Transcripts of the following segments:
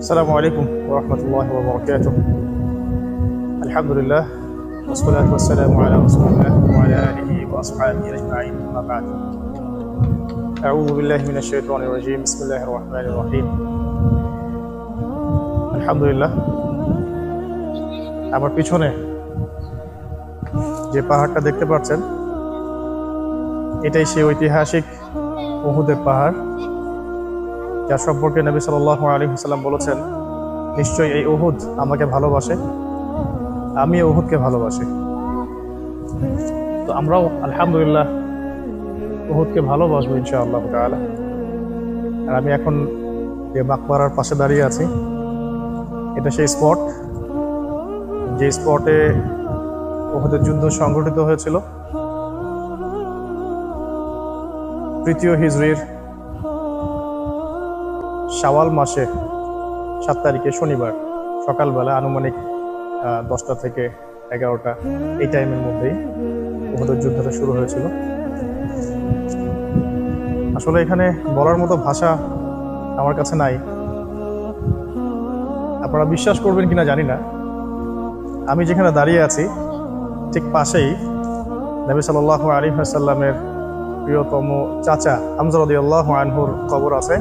السلام عليكم ورحمة الله وبركاته الحمد لله والصلاة والسلام على رسول الله وعلى آله وأصحابه أجمعين أما بعد أعوذ بالله من الشيطان الرجيم بسم الله الرحمن الرحيم الحمد لله আমার পিছনে যে পাহাড়টা দেখতে পাচ্ছেন এটাই সেই ঐতিহাসিক উহুদের পাহাড় যার সম্পর্কে নবী সাল্লাহ আলী সাল্লাম বলেছেন, নিশ্চয়ই এই উহুদ আমাকে ভালোবাসে, আমি উহুদকে ভালোবাসি। তো আমরাও আলহামদুলিল্লাহ উহুদকে ভালোবাসবো ইনশাআল্লাহ তাআলা। আর আমি এখন যে মাকবারার পাশে দাঁড়িয়ে আছি, এটা সেই স্পট, যে স্পটে উহুদের যুদ্ধ সংঘটিত হয়েছিল। তৃতীয় হিজরির শাওয়াল মাসে সাত তারিখে শনিবার, সকালবেলা আনুমানিক দশটা থেকে এগারোটা, এই টাইমের মধ্যেই উহুদের যুদ্ধটা শুরু হয়েছিল। আসলে এখানে বলার মতো ভাষা আমার কাছে নাই। আপনারা বিশ্বাস করবেন কিনা জানি না। আমি যেখানে দাঁড়িয়ে আছি, ঠিক পাশেই নবী সাল্লাহ আলী প্রিয়তম চাচা হামজা রদি আল্লাহ আনহুর কবর আছে।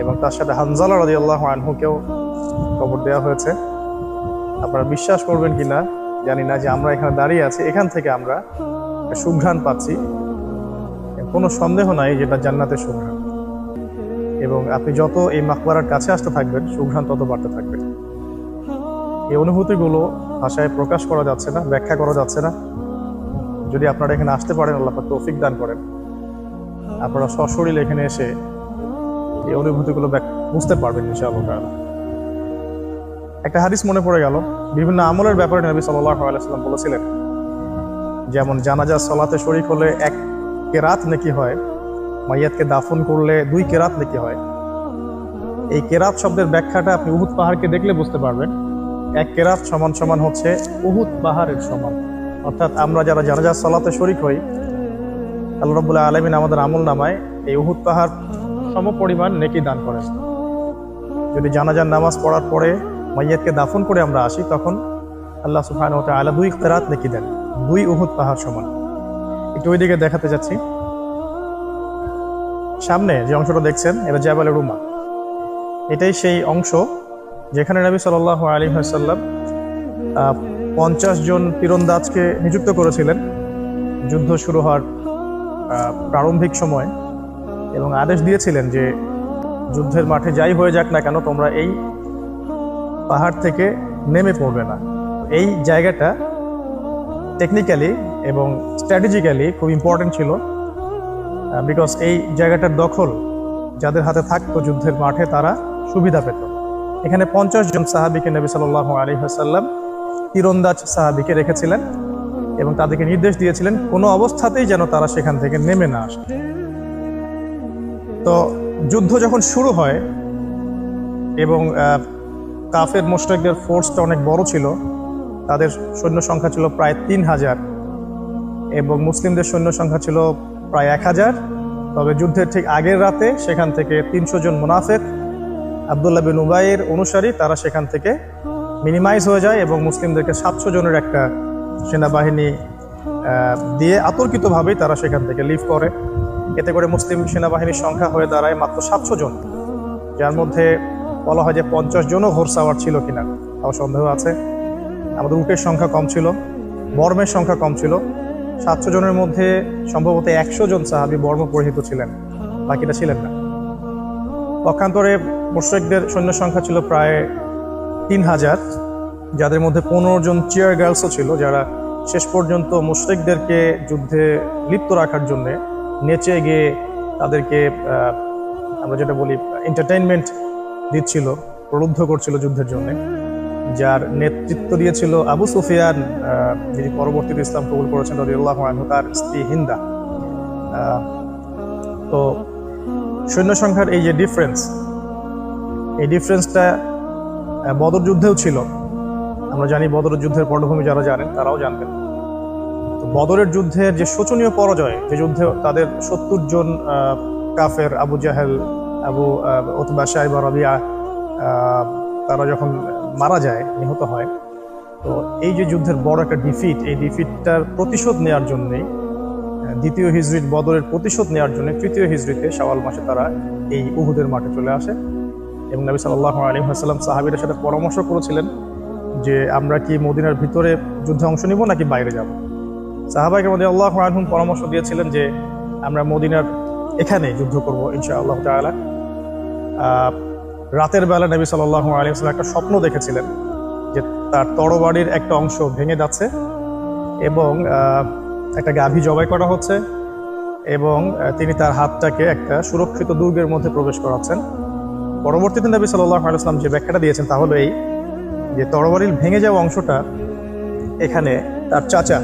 এবং তার সাথে হানজালা রদি আল্লাহ আনহুকেও কবর দেওয়া হয়েছে। আপনারা বিশ্বাস করবেন কিনা জানি না যে আমরা এখানে দাঁড়িয়ে আছি, এখান থেকে আমরা সুঘ্রাণ পাচ্ছি। কোনো সন্দেহ নাই যেটা জান্নাতের সুঘ্রাণ এবং আপনি যত এই মাকবারার কাছে আসতে থাকবেন সুঘ্রাণ তত বাড়তে থাকবে। এই অনুভূতিগুলো ভাষায় প্রকাশ করা যাচ্ছে না, ব্যাখ্যা করা যাচ্ছে না। যদি আপনারা এখানে আসতে পারেন, আল্লাহ তৌফিক দান করেন। আপনারা সশরীর এখানে এসে এই অনুভূতিগুলো বুঝতে পারবেন ইনশাআল্লাহ তাআলা। একটা হাদিস মনে পড়ে গেল। বিভিন্ন আমলের ব্যাপারে নবী সাল্লাল্লাহু আলাইহি সাল্লাম বলেছিলেন, যেমন জানাজা, সলাতে শরিক হলে এক কেরাত নাকি হয়, মাইয়াতকে দাফন করলে দুই কেরাত নাকি হয়। এই কেরাত শব্দের ব্যাখ্যাটা আপনি উহুদ পাহাড়কে দেখলে বুঝতে পারবেন। এক কেরাত সমান সমান হচ্ছে উহুদ পাহাড়ের সমান। অর্থাৎ আমরা যারা জানাজা, সালাতে শরিক হই, আল্লাহ রব্বুল্লাহ আলমিন আমাদের আমল নামায় এই উহুদ পাহাড় সম পরিমাণ নেকি দান করেন। যদি জানাজার নামাজ পড়ার পরে মাইয়াতকে দাফন করে আমরা আসি, তখন আল্লাহ সুফান ওটা আলা দুই কেরাত নেকি দেন। দুই উহুদ পাহাড় সমান। একটু ওইদিকে দেখাতে যাচ্ছি। সামনে যে অংশটা দেখছেন, এটা জাবাল রুমা এটাই সেই অংশ যেখানে নবী সাল আলী সাল্লাম পঞ্চাশ জন তীরন্দাজকে নিযুক্ত করেছিলেন। যুদ্ধ শুরু হওয়ার প্রারম্ভিক সময়। এবং আদেশ দিয়েছিলেন যে যুদ্ধের মাঠে যাই হয়ে যাক না কেন, তোমরা এই পাহাড় থেকে নেমে পড়বে না। এই জায়গাটা টেকনিক্যালি এবং স্ট্র্যাটেজিক্যালি খুব ইম্পর্টেন্ট ছিল বিকজ এই জায়গাটার দখল যাদের হাতে থাকতো যুদ্ধের মাঠে, তারা সুবিধা পেত। এখানে পঞ্চাশ জন সাহাবিকে নবী সাল্লাহ আলী হাসাল্লাম তীরন্দাজ সাহাবিকে রেখেছিলেন এবং তাদেরকে নির্দেশ দিয়েছিলেন, কোনো অবস্থাতেই যেন তারা সেখান থেকে নেমে না আসে। তো যুদ্ধ যখন শুরু হয়, এবং কাফের মোশরেকদের ফোর্সটা অনেক বড় ছিল, তাদের সৈন্য সংখ্যা ছিল প্রায় তিন হাজার, এবং মুসলিমদের সৈন্য সংখ্যা ছিল প্রায় এক হাজার। তবে যুদ্ধের ঠিক আগের রাতে সেখান থেকে তিনশো জন মুনাফেক, আবদুল্লাহ বিন উবাইয়ের অনুসারী, তারা সেখান থেকে মিনিমাইজ হয়ে যায় এবং মুসলিমদেরকে সাতশো জনের একটা সেনাবাহিনী দিয়ে আতর্কিতভাবেই তারা সেখান থেকে লিভ করে। এতে করে মুসলিম সেনাবাহিনীর সংখ্যা হয়ে দাঁড়ায় মাত্র সাতশো জন। যার মধ্যে বলা হয় যে পঞ্চাশ জনও ঘোরসাওয়ার ছিল কিনা, তাও সন্দেহ আছে। আমাদের উটের সংখ্যা কম ছিল, বর্মের সংখ্যা কম ছিল। সাতশো জনের মধ্যে সম্ভবত একশো জন সাহাবি বর্ম পরিহিত ছিলেন বাকিটা ছিলেন না। পক্ষান্তরে মোশেকদের সৈন্য সংখ্যা ছিল প্রায় তিন হাজার, যাদের মধ্যে পনেরো জন চেয়ার গার্লসও ছিল, যারা শেষ পর্যন্ত মুশরিকদেরকে যুদ্ধে লিপ্ত রাখার জন্য নেচে গিয়ে তাদেরকে আমরা যেটা বলি এন্টারটেইনমেন্ট দিচ্ছিল, প্রলুব্ধ করছিল যুদ্ধের জন্য। যার নেতৃত্ব দিয়েছিল আবু সুফিয়ান যিনি পরবর্তীতে ইসলাম কবুল করেছেন রদিউল্লাহ আনহু, তার স্ত্রী হিন্দা। তো সৈন্য সংখ্যার এই যে ডিফারেন্স এই ডিফারেন্সটা বদর যুদ্ধেও ছিল। আমরা জানি বদর যুদ্ধের পটভূমি যারা জানেন, তারাও জানবেন। বদরের যুদ্ধের যে শোচনীয় পরাজয়, যে যুদ্ধে তাদের সত্তর জন কাফের আবু জাহেল, আবু ওতবা সাহেব রাবিয়া তারা যখন মারা যায়, নিহত হয়, তো এই যে যুদ্ধের বড় একটা ডিফিট এই ডিফিটটার প্রতিশোধ নেওয়ার জন্যই দ্বিতীয় হিজরির, বদরের প্রতিশোধ নেওয়ার জন্য তৃতীয় হিজরিতে শাওয়াল মাসে তারা এই উহুদের মাঠে চলে আসে। এবং নবী সাল্লাহ আলী হাসাল্লাম সাহাবিদের সাথে পরামর্শ করেছিলেন যে, আমরা কি মদিনার ভিতরে যুদ্ধে অংশ নিব নাকি বাইরে যাব? সাহাবাইকে মধ্যে আল্লাহ আনহুম পরামর্শ দিয়েছিলেন যে আমরা মদিনার এখানে যুদ্ধ করব ইনশা আল্লাহ তালা রাতের বেলা নবী সাল্লাহ আলিয়াল্লাম একটা স্বপ্ন দেখেছিলেন যে তার তরবাড়ির একটা অংশ ভেঙে যাচ্ছে এবং একটা গাভী জবাই করা হচ্ছে এবং তিনি তার হাতটাকে একটা সুরক্ষিত দুর্গের মধ্যে প্রবেশ করাচ্ছেন। পরবর্তীতে নবী সাল্লাহ আলাইসলাম যে ব্যাখ্যাটা দিয়েছেন তা হলো এই যে তরবারির ভেঙে যাওয়া অংশটা এখানে তার চাচা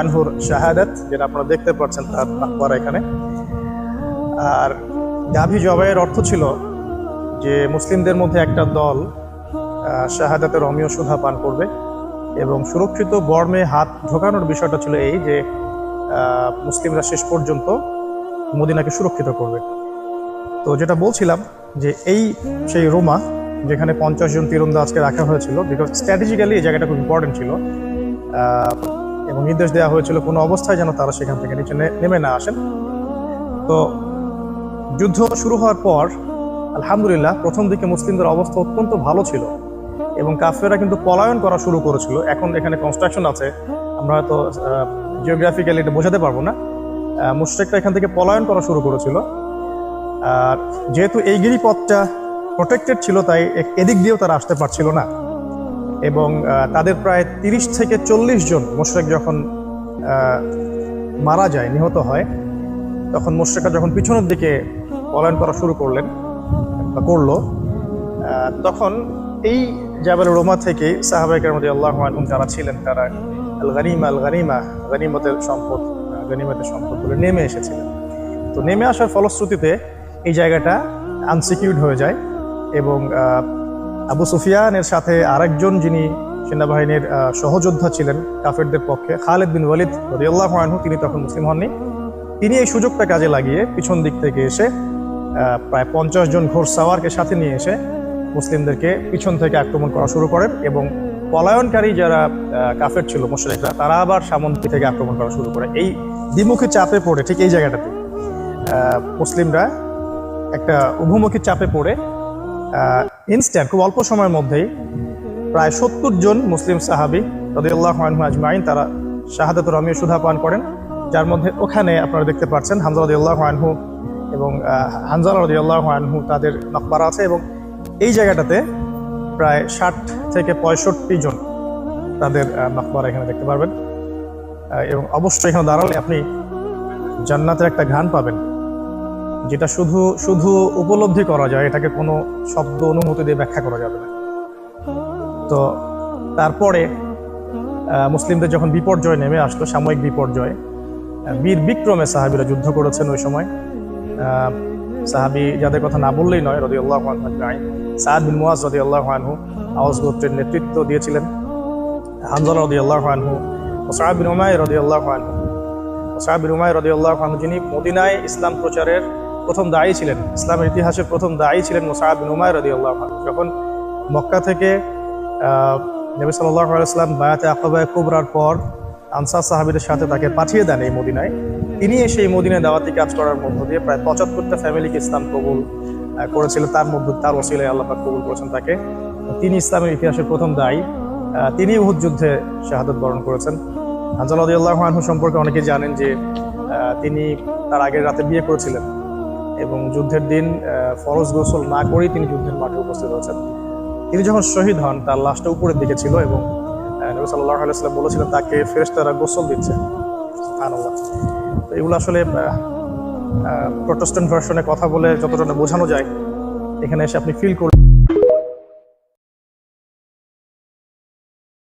আনহুর শাহাদাত, যেটা আপনারা দেখতে পাচ্ছেন তার আকবর এখানে। আর গাভী জবাইয়ের অর্থ ছিল যে মুসলিমদের মধ্যে একটা দল শাহাদাতের অমীয় সুধা পান করবে এবং সুরক্ষিত বর্মে হাত ঢোকানোর বিষয়টা ছিল এই যে মুসলিমরা শেষ পর্যন্ত মদিনাকে সুরক্ষিত করবে। তো যেটা বলছিলাম যে এই সেই রোমা, যেখানে পঞ্চাশ জন তীরন্দাজকে রাখা হয়েছিল বিকজ স্ট্র্যাটেজিক্যালি এই জায়গাটা খুব ইম্পর্টেন্ট ছিল এবং নির্দেশ দেওয়া হয়েছিল কোনো অবস্থায় যেন তারা সেখান থেকে নিচে নেমে না আসেন। তো যুদ্ধ শুরু হওয়ার পর, আলহামদুলিল্লাহ, প্রথম দিকে মুসলিমদের অবস্থা অত্যন্ত ভালো ছিল এবং কাফেরা কিন্তু পলায়ন করা শুরু করেছিল। এখন এখানে কনস্ট্রাকশন আছে। আমরা হয়তো জিওগ্রাফিক্যালি এটা বোঝাতে পারব না। মুশ্রেকরা এখান থেকে পলায়ন করা শুরু করেছিল। আর যেহেতু এই গিরিপথটা প্রোটেক্টেড ছিল, তাই এদিক দিয়েও তারা আসতে পারছিল না। এবং তাদের প্রায় তিরিশ থেকে চল্লিশ জন মোশরেক যখন মারা যায়, নিহত হয়, তখন মোশরেকরা যখন পিছনের দিকে পলায়ন করা শুরু করলেন, বা করল তখন এই জাবেল রোমা থেকে সাহাবাইকার মধ্যে আল্লাহ আনহুম যারা ছিলেন, তারা আল গানিমা আল গানিমা গানিমতের সম্পদ গানিমতের সম্পদ বলে নেমে এসেছিলেন। তো নেমে আসার ফলশ্রুতিতে এই জায়গাটা আনসিকিউর্ড হয়ে যায় এবং আবু সুফিয়ানের সাথে আরেকজন যিনি সেনাবাহিনীর সহযোদ্ধা ছিলেন কাফেরদের পক্ষে, খালেদ বিন ওয়ালিদ রদিয়াল্লাহ আনহু, তিনি তখন মুসলিম হননি। তিনি এই সুযোগটা কাজে লাগিয়ে পিছন দিক থেকে এসে প্রায় পঞ্চাশ জন ঘোর সাওয়ারকে সাথে নিয়ে এসে মুসলিমদেরকে পিছন থেকে আক্রমণ করা শুরু করেন এবং পলায়নকারী যারা কাফের ছিল, মুশরিকরা, তারা আবার সামন্তি থেকে আক্রমণ করা শুরু করে। এই দ্বিমুখী চাপে পড়ে ঠিক এই জায়গাটাতে মুসলিমরা একটা উভমুখী চাপে পড়ে ইনস্ট্যান্ট খুব অল্প সময়ের মধ্যেই প্রায় সত্তর জন মুসলিম সাহাবি রদিউল্লাহ আনহু আজমাইন, তারা শাহাদাত রমিও সুধা পান করেন। যার মধ্যে ওখানে আপনারা দেখতে পাচ্ছেন হামজা রদিউল্লাহ আনহু এবং হানজালা রদিউল্লাহ আনহু তাদের নকবারা আছে এবং এই জায়গাটাতে প্রায় ষাট থেকে পঁয়ষট্টি জন তাদের নকবারা এখানে দেখতে পারবেন। এবং অবশ্যই এখানে দাঁড়ালে আপনি জান্নাতের একটা ঘ্রাণ পাবেন। যেটা শুধু শুধু উপলব্ধি করা যায়, এটাকে কোনো শব্দ অনুমতি দিয়ে ব্যাখ্যা করা যাবে না। তো তারপরে মুসলিমদের যখন বিপর্যয় নেমে আসলো, সাময়িক বিপর্যয় বীর বিক্রমে সাহাবিরা যুদ্ধ করেছেন ওই সময়। সাহাবি যাদের কথা না বললেই নয় রদি আল্লাহ সাদ বিন মুয়াজ রদি আল্লাহ আনহু আওয়াজ গোত্রের নেতৃত্ব দিয়েছিলেন। হামজালা রদি আল্লাহ আনহু ওসাহাব বিন উমায় রদি আল্লাহ আনহু ওসাহাব বিন উমায় রদি আল্লাহ আনহু যিনি মদিনায় ইসলাম প্রচারের প্রথম দায়ী ছিলেন। ইসলামের ইতিহাসে প্রথম দায়ী ছিলেন মোসাহাব বিন উমায় রদি আল্লাহ যখন মক্কা থেকে নবী সাল্লাহ আলাইসলাম বায়াতে আকাবায় কুবরার পর আনসার সাহাবিদের সাথে তাকে পাঠিয়ে দেন এই মদিনায়। তিনি এসে এই মদিনায় দাওয়াতি কাজ করার মধ্য দিয়ে প্রায় পঁচাত্তরটা ফ্যামিলিকে ইসলাম কবুল আহ, করেছিলেন তার মধ্যে তার ওসিলায় আল্লাহ কবুল করেছেন তাকে। তিনি ইসলামের ইতিহাসের প্রথম দায়ী। তিনি উহুদ যুদ্ধে শাহাদত বরণ করেছেন। হানজাল আল্লাহ সম্পর্কে অনেকে জানেন যে তিনি তার আগের রাতে বিয়ে করেছিলেন। এবং যুদ্ধের দিন ফরজ গোসল না করেই তিনি যুদ্ধের মাঠে উপস্থিত হয়েছেন। তিনি যখন শহীদ হন, তার লাশটা উপরের দিকে ছিল এবং নবী সাল্লাহ আলাইসাল্লাম বলেছিলেন, তাকে ফেরেশতারা গোসল দিচ্ছে। আনল্লাহ তো এগুলো আসলে প্রোটেস্টেন্ট ভার্সনে কথা বলে যতটা বোঝানো যায়, এখানে এসে আপনি ফিল করলেন